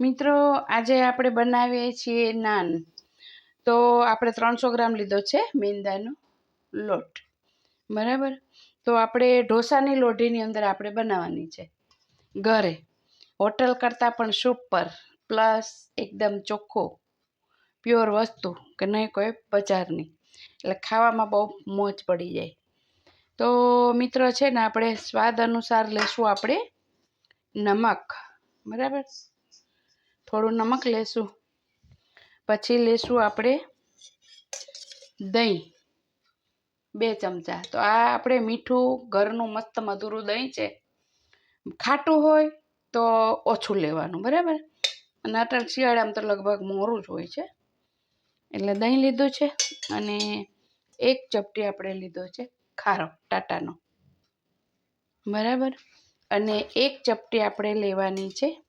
મિત્રો, આજે આપણે બનાવીએ છીએ નાન. તો આપણે ત્રણસો ગ્રામ લીધો છે મેંદાનો લોટ. બરાબર? તો આપણે ઢોસાની લોઢીની અંદર આપણે બનાવવાની છે. ઘરે. હોટલ કરતાં પણ સુપર પ્લસ એકદમ ચોખ્ખો પ્યોર વસ્તુ કે નહીં કોઈ બજારની. એટલે ખાવામાં બહુ મોજ પડી જાય. તો મિત્રો છે ને, આપણે સ્વાદ અનુસાર લેશું આપણે નમક. બરાબર? થોડું નમક લેશું. પછી લેશું આપણે દહીં, બે ચમચા. તો આ આપણે મીઠું, ઘરનું મસ્ત મધુરું દહીં છે. ખાટું હોય તો ઓછું લેવાનું, બરાબર? અને અત્યારે શિયાળામાં તો લગભગ મોરું જ હોય છે. એટલે દહીં લીધું છે અને એક ચપટી આપણે લીધો છે ખારો, ટાટાનો. બરાબર? અને એક ચપટી આપણે લેવાની છે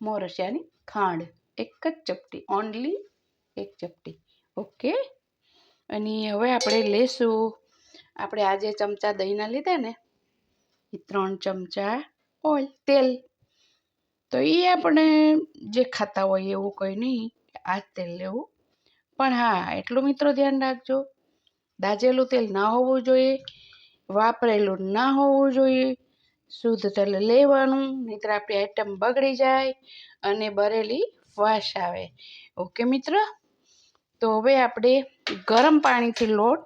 મોરસિયાની ખાંડ. એક જ ચપટી. ઓનલી એક ચપટી. ઓકે અને હવે આપણે લેશું. આપણે આજે ચમચા દહીંના લીધા ને, એ ત્રણ ચમચા ઓઇલ તેલ. તો એ આપણે જે ખાતા હોય એવું કંઈ નહીં, આ જ તેલ લેવું. પણ હા, એટલું મિત્રો ધ્યાન રાખજો. દાજેલું તેલ ના હોવું જોઈએ, વાપરેલું ના હોવું જોઈએ. શુદ્ધ તેલ લેવાનું, નહીંતર આપણી આઈટમ બગડી જાય અને બરેલી વાસ આવે. ઓકે મિત્ર? તો હવે આપણે ગરમ પાણીથી લોટ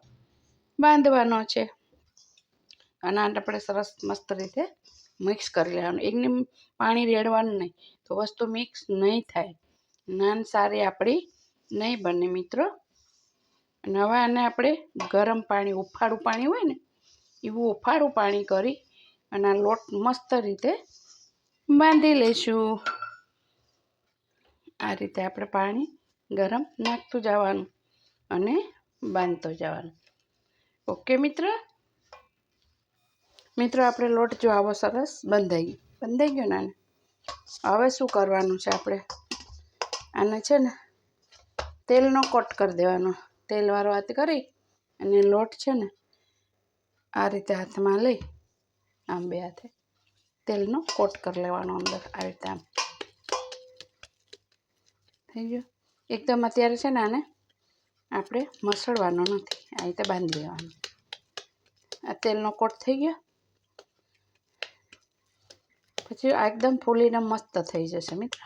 બાંધવાનો છે. અને આપણે સરસ મસ્ત રીતે મિક્સ કરી લેવાનું. એકને પાણી રેડવાનું નહીં. તો વસ્તુ મિક્સ નહીં થાય. નાન સારી આપણી નહીં બને મિત્રો. અને આને આપણે ગરમ પાણી, ઉફાળું પાણી હોય ને, એવું ઉફાળું પાણી કરી અને આ લોટ મસ્ત રીતે બાંધી લઈશું. આ રીતે આપણે પાણી ગરમ નાખતું જવાનું અને બાંધતો જવાનું. ઓકે મિત્ર? મિત્રો, આપણે લોટ જો આવો સરસ બંધાઈ ગયો. બંધાઈ ગયો નાને હવે શું કરવાનું છે આપણે? આને છે ને તેલનો કોટ કરી દેવાનો. તેલવાળો હાથ કરી અને લોટ છે ને આ રીતે હાથમાં લઈ આમ હાથે. તેલનો કોટ કરી લેવાનો અંદર આવી રીતે આમ. થઈ ગયો? એકદમ અત્યારે છે ને આને આપણે મસળવાનો નથી. આ રીતે બાંધી લેવાનું. આ તેલનો કોટ થઈ ગયો? પછી આ એકદમ ફૂલીને મસ્ત થઈ જશે મિત્ર.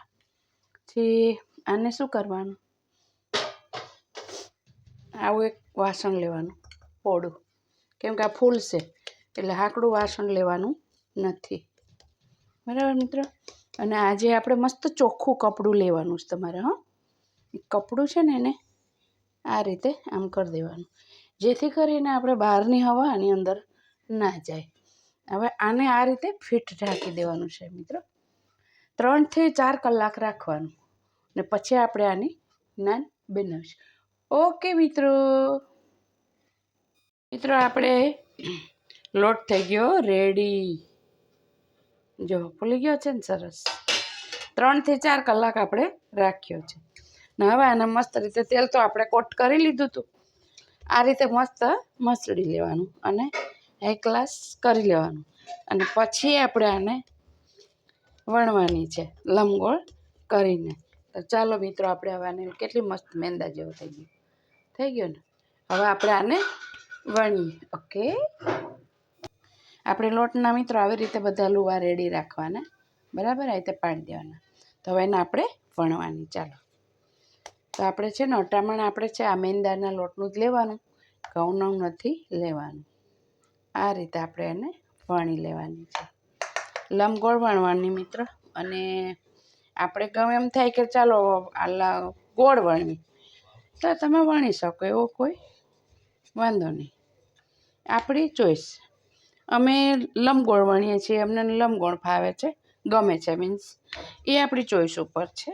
પછી આને શું કરવાનું? આવું એક વાસણ લેવાનું પોડું કેમ કે આ ફૂલ છે એટલે હાકડું વાસણ લેવાનું નથી. બરાબર મિત્રો? અને આજે આપણે મસ્ત ચોખ્ખું કપડું લેવાનું છે તમારે, હં. કપડું છે ને એને આ રીતે આમ કરી દેવાનું. જેથી કરીને આપણે બહારની હવા આની અંદર ના જાય. હવે આને આ રીતે ફિટ ઢાંકી દેવાનું છે મિત્રો. ત્રણથી ચાર કલાક રાખવાનું. ને પછી આપણે આની નાન બનાવીશું. ઓકે મિત્રો. મિત્રો, આપણે લોટ થઈ ગયો રેડી જો, ફૂલી ગયો છે ને, સરસ. ત્રણથી ચાર કલાક આપણે રાખ્યો છે. ને હવે આને મસ્ત રીતે તેલ તો આપણે કોટ કરી લીધું હતું આ રીતે મસ્ત મસળી લેવાનું અને એક કરી લેવાનું. અને પછી આપણે આને વણવાની છે લંબગોળ કરીને. તો ચાલો મિત્રો, આપણે હવે આને કેટલી મસ્ત મેંદા જેવો થઈ ગયો. થઈ ગયો ને? હવે આપણે આને વણીએ. ઓકે આપણે લોટના મિત્રો આવી રીતે બધા લુવા રેડી રાખવાના. બરાબર? આ રીતે પાડી દેવાના. તો હવે એને આપણે વણવાની. ચાલો. તો આપણે છે ને અટામણ આપણે છે આ મેંદાના લોટનું જ લેવાનું. ઘઉંનું નથી લેવાનું. આ રીતે આપણે એને વણી લેવાની છે. લંબગોળ વણવાની મિત્ર. અને આપણે ગમે એમ થાય કે ચાલો આલા ગોળ વણવી તો તમે વણી શકો. એવો કોઈ વાંધો નહીં. આપણી ચોઈસ. અમે લંબગોળ વણીએ છીએ, અમને લંબગોળ ફાવે છે, ગમે છે મીન્સ. એ આપણી ચોઈસ ઉપર છે.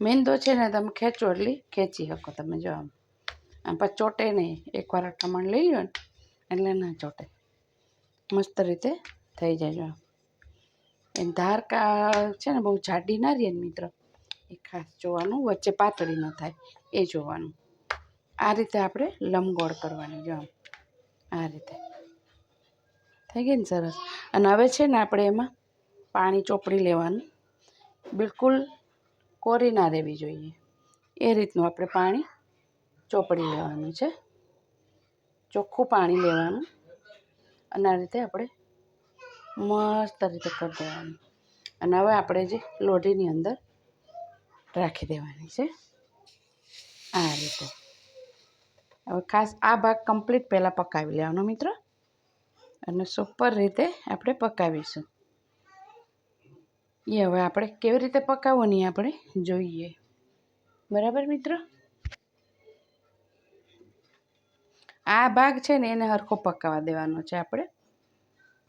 મેંદો છે ને તમે ખેંચો એટલી ખેંચી શકો તમે જો આમ. આમ પછી ચોટે નહીં એકવાર અટામણ લઈ લો ને, એટલે ના ચોટે. મસ્ત રીતે થઈ જાય જો એ ધાર છે ને બહુ જાડી ના રહે ને મિત્રો, એ ખાસ જોવાનું, વચ્ચે પાતળી ન થાય, એ જોવાનું. આ રીતે આપણે લંબગોળ કરવાની જો આમ. આ રીતે. થઈ ગઈ ને સરસ. અને હવે છે ને આપણે એમાં પાણી ચોપડી લેવાનું. બિલકુલ કોરી ના રહેવી જોઈએ. એ રીતનું આપણે પાણી ચોપડી લેવાનું છે. ચોખ્ખું પાણી લેવાનું. અને આ રીતે આપણે મસ્ત રીતે કરી દેવાનું. અને હવે આપણે જે લોઢીની અંદર રાખી દેવાની છે. આ રીતે. હવે ખાસ આ ભાગ કમ્પ્લીટ પહેલાં પકાવી લેવાનો મિત્રો. અને સુપર રીતે આપણે પકાવીશું. એ હવે આપણે કેવી રીતે પકાવવાની આપણે જોઈએ. બરાબર મિત્રો? આ ભાગ છે ને એને હરખો પકાવવા દેવાનો છે આપણે.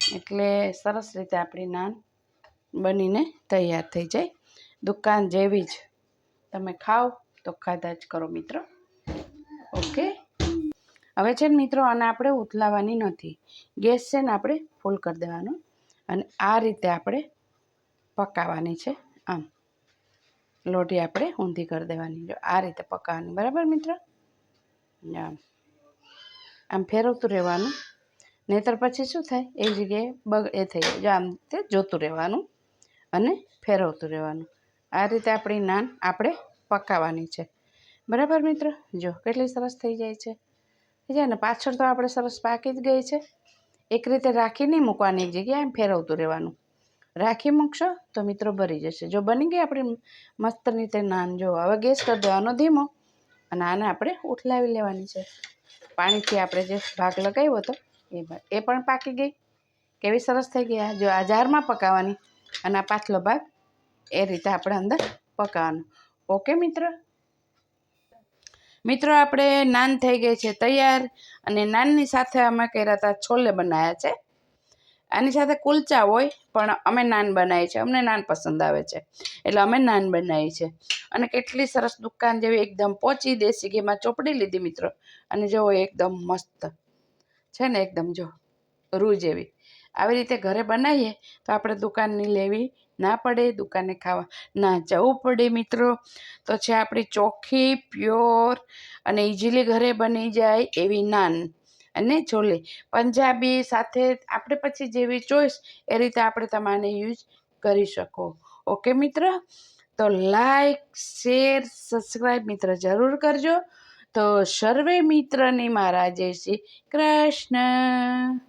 એટલે સરસ રીતે આપણી નાન બનીને તૈયાર થઈ જાય. દુકાન જેવી જ. તમે ખાઓ તો ખાધા જ કરો મિત્રો. ઓકે? હવે છે ને મિત્રો, આને આપણે ઉથલાવવાની નથી. ગેસ છે ને આપણે ફૂલ કરી દેવાનો અને આ રીતે આપણે પકાવવાની છે. આમ લોટી આપણે ઊંધી કરી દેવાની. જો આ રીતે પકાવવાની બરાબર મિત્રો? આમ આમ ફેરવતું રહેવાનું. નહીતર પછી શું થાય? એ જગ્યાએ બગ, એ થઈ જાય. આમ તે જોતું રહેવાનું અને ફેરવતું રહેવાનું. આ રીતે આપણી નાન આપણે પકાવવાની છે. બરાબર મિત્રો? જો, કેટલી સરસ થઈ જાય છે. થઈ અને પાછળ તો આપણે સરસ પાકી જ ગઈ છે. એક રીતે રાખી નહીં મૂકવાની એક જગ્યાએ એમ ફેરવતું રહેવાનું. રાખી મૂકશો તો મિત્રો ભરી જશે. જો બની ગઈ આપણી મસ્ત રીતે નાન, જો હવે ગેસ કરી દેવાનો ધીમો અને આને આપણે ઉઠલાવી લેવાની છે. પાણીથી આપણે જે ભાગ લગાવ્યો હતો એ એ પણ પાકી ગઈ. કેવી સરસ થઈ ગયા જો આ જારમાં પકાવવાની અને આ પાછલો ભાગ એ રીતે આપણે અંદર પકાવવાનો ઓકે મિત્ર? મિત્રો, આપણે નાન થઈ ગઈ છે તૈયાર અને નાનની સાથે અમે કર્યા હતા છોલે બનાવ્યા છે. આની સાથે કુલચા હોય, પણ અમે નાન બનાવીએ છીએ. અમને નાન પસંદ આવે છે. એટલે અમે નાન બનાવી છે અને કેટલી સરસ દુકાન જેવી એકદમ પોચી દેશી ઘીમાં ચોપડી લીધી મિત્રો. અને જો એકદમ મસ્ત છે ને, એકદમ જો રૂ જેવી. આવી રીતે ઘરે બનાવીએ તો આપણે દુકાનની લેવી ના પડે દુકાને ખાવા. ના જવું પડે મિત્રો. તો છે આપણી ચોખ્ખી પ્યોર અને ઇઝીલી ઘરે બની જાય એવી નાન. અને છોલે. પંજાબી સાથે આપણે પછી જેવી ચોઈસ એ રીતે આપણે તમારે યુઝ કરી શકો. ઓકે મિત્ર? તો લાઈક, શેર સબસ્ક્રાઈબ મિત્ર જરૂર કરજો. તો સર્વે મિત્રને મારા જય શ્રી કૃષ્ણ.